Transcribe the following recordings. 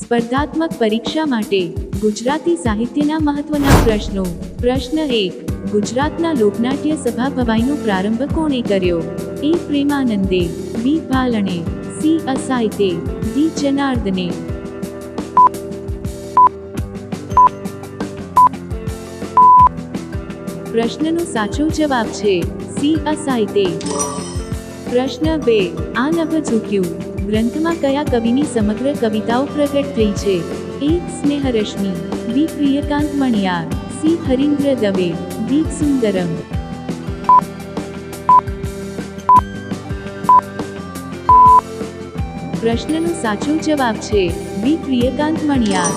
સ્પર્ધાત્મક પરીક્ષા માટે ગુજરાતી સાહિત્યના મહત્વના પ્રશ્નો. પ્રશ્ન એક, ગુજરાતના લોકનાટ્ય સભા ભવાઈનો પ્રારંભ કોણે કર્યો? એ પ્રેમાનંદે, બી ભાલણે, સી અસાઇતે ડી જનાર્દને. પ્રશ્નનો સાચો જવાબ છે, સી અસાઇતે પ્રશ્ન બે, આ નભ ઝૂક્યું ગ્રંથમાં કયા કવિની સમગ્ર કવિતાઓ પ્રગટ થઈ છે? એક Snehrashmi, B. Priyakant Maniyar, C. Harindra Dave, D. Sundaram. પ્રશ્નનો સાચો જવાબ છે, બી. પ્રિયકાંત મણિયાર.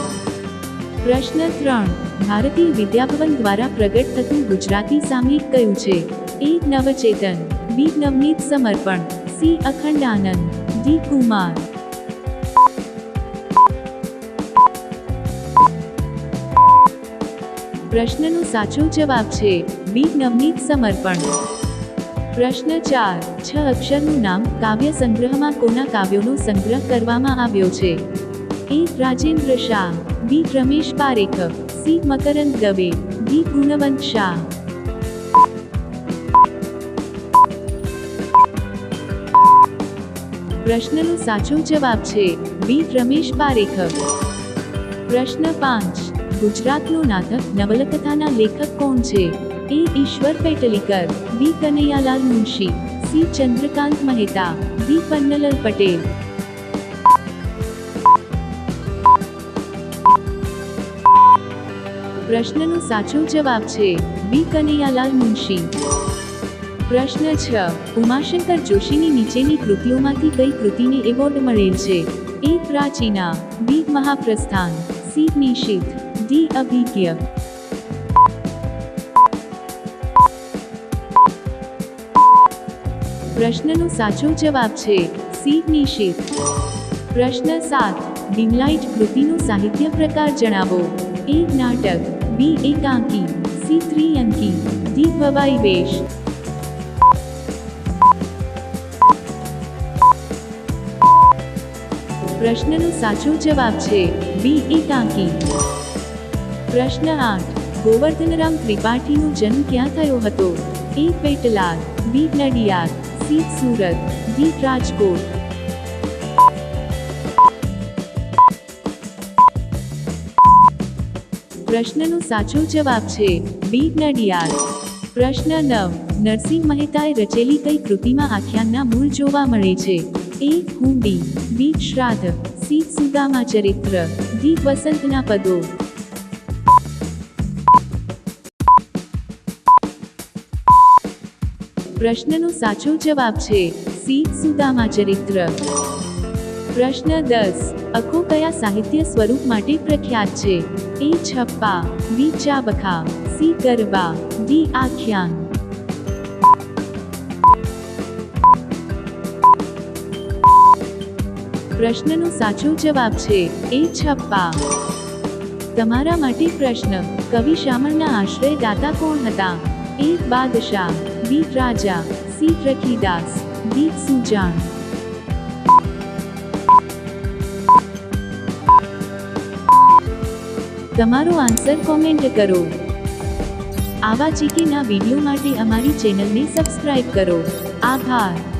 પ્રશ્ન ત્રણ, ભારતીય વિદ્યાભવન દ્વારા પ્રગટ થતું ગુજરાતી સામયિક કયું છે? એ. નવચેતન, બી. નવનીત સમર્પણ, સી. અખંડ આનંદ. ડી કુમાર પ્રશ્નનો સાચો જવાબ છે, બી નવનીત સમર્પણ. પ્રશ્ન ચાર, છ અક્ષરનું નામ કાવ્ય સંગ્રહમાં કોના કાવ્યોનો સંગ્રહ કરવામાં આવ્યો છે? A, Rajendra Shah, B, Ramesh Parekh, C, Makarand Dave, D, Gunvant Shah. પ્રશ્નનો સાચો જવાબ છે બી. રમેશ પારેખ પ્રશ્ન પાંચ. ગુજરાતનો નાટક નવલકથાના લેખક કોણ છે? A. Ishwar Petlikar. B. Kanaiyalal Munshi. C. Chandrakant Mehta. D. Pannalal Patel. પ્રશ્નનો સાચો જવાબ છે બી. કનૈયાલાલ મુનશી. પ્રશ્ન છ. ઉમાશંકર જોશીની નીચેની કૃતિઓમાંથી કઈ કૃતિને એવોર્ડ મળેલ છે? A Prachina, B Mahaprasthan, C Nishith D Abhigna. પ્રશ્નનો સાચો જવાબ છે, સી નિશિત પ્રશ્ન સાત. ડીમલાઇટ કૃતિનો સાહિત્ય પ્રકાર જણાવો. એ નાટક, બી એકાંકી, સી ત્રિઅંકી, ડી ભવાઈ વેશ. પ્રશ્નનો સાચો જવાબ છે બી એકાંકી પ્રશ્ન આઠ, ગોવર્ધનરામ ત્રિપાઠીનો જન્મ ક્યાં થયો હતો? A Petlad, B Nadiad, C Surat, D Rajkot. પ્રશ્નનો સાચો જવાબ છે બી નડિયાદ. પ્રશ્ન નવ, નરસિંહ મહેતાએ રચેલી કઈ કૃતિમાં આખ્યાનના મૂળ જોવા મળે છે? એ હુંડી બી શ્રાદ્ધ સી સુદામા ચરિત્ર ડી વસંતના પદો પ્રશ્નનો સાચો જવાબ છે સી સુદામા ચરિત્ર પ્રશ્ન દસ અખો કયા સાહિત્ય સ્વરૂપ માટે પ્રખ્યાત છે એ છપ્પા બી ચાબખા સી ગરબા ડી આખ્યાન પ્રશ્નનો સાચો જવાબ છે, એ છપ્પા. તમારા માટે પ્રશ્ન, કવિ શામળના આશ્રયદાતા કોણ હતા? એ, બાદશાહ. બી, રાજા. સી, રખીદાસ. ડી, સુજાણ. તમારો આન્સર કોમેન્ટ કરો. આવા ચીકીના વીડિયો માટે અમારી ચેનલને સબસ્ક્રાઇબ કરો. આભાર.